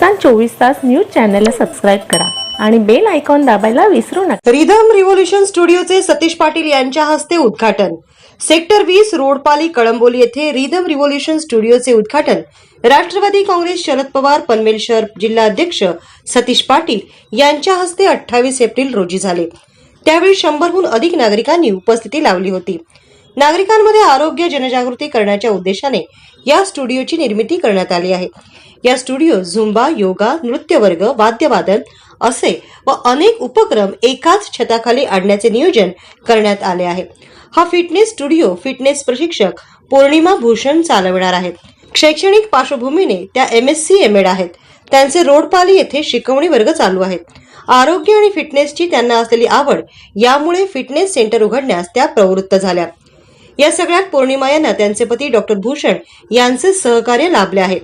हिंदुस्तान चोवीस तास न्यूज चॅनलला सबस्क्राईब करा आणि बेल आयकॉन दाबायला विसरू नका. रिधम रिव्होल्युशन स्टुडिओचे सतीश पाटील यांच्या हस्ते उद्घाटन. सेक्टर वीस रोडपाली कळंबोली येथे रिधम रिव्होल्युशन स्टुडिओचे उद्घाटन. राष्ट्रवादी काँग्रेस शरद पवार पनवेल शहर जिल्हाध्यक्ष सतीश पाटील यांच्या हस्ते अठ्ठावीस एप्रिल रोजी झाले. त्यावेळी शंभरहून अधिक नागरिकांनी उपस्थिती लावली होती. नागरिकांमध्ये आरोग्य जनजागृती करण्याच्या उद्देशाने या स्टुडिओची निर्मिती करण्यात आली आहे. या स्टुडिओ झुंबा योगा नृत्य वर्ग वाद्यवादन असे व अनेक उपक्रम एकाच छताखाली आणण्याचे नियोजन करण्यात आले आहे. हा फिटनेस स्टुडिओ फिटनेस प्रशिक्षक पौर्णिमा भूषण चालवणार आहेत. शैक्षणिक पार्श्वभूमीने त्या M S C M Ed आहेत. त्यांचे रोडपाली येथे शिकवणी वर्ग चालू आहेत. आरोग्य आणि फिटनेसची त्यांना असलेली आवड यामुळे फिटनेस सेंटर उघडण्यास त्या प्रवृत्त झाल्या. या सगळ्यात पौर्णिमा यांना त्यांचे पती डॉक्टर भूषण यांचे सहकार्य लाभले आहे.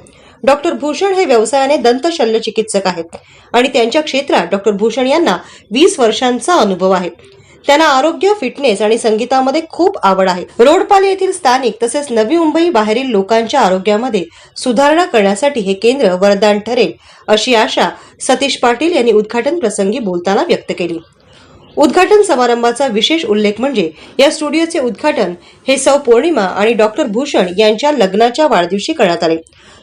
डॉक्टर भूषण हे व्यवसायाने दंत शल्य चिकित्सक आहेत आणि त्यांच्या क्षेत्रात डॉक्टर भूषण यांना वीस वर्षांचा अनुभव आहे. त्यांना आरोग्य फिटनेस आणि संगीतामध्ये खूप आवड आहे. रोडपाली येथील स्थानिक तसेच नवी मुंबई बाहेरील लोकांच्या आरोग्यामध्ये सुधारणा करण्यासाठी हे केंद्र वरदान ठरेल अशी आशा सतीश पाटील यांनी उद्घाटन प्रसंगी बोलताना व्यक्त केली. उद्घाटन समारंभाचा विशेष उल्लेख म्हणजे या स्टुडिओचे उद्घाटन हे सौ पौर्णिमा आणि डॉक्टर भूषण यांच्या लग्नाच्या वाढदिवशी करण्यात आले.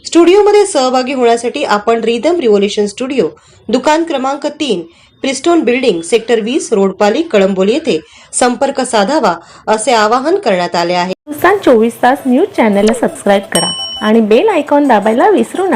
स्टुडिओमध्ये सहभागी होण्यासाठी आपण रिदम रिव्होल्युशन स्टुडिओ दुकान क्रमांक तीन प्रिस्टोन बिल्डिंग सेक्टर वीस रोडपाली कळंबोली येथे संपर्क साधावा असे आवाहन करण्यात आले आहे. चोवीस तास न्यूज चॅनलला सबस्क्राईब करा आणि बेल आयकॉन दाबायला विसरू नका.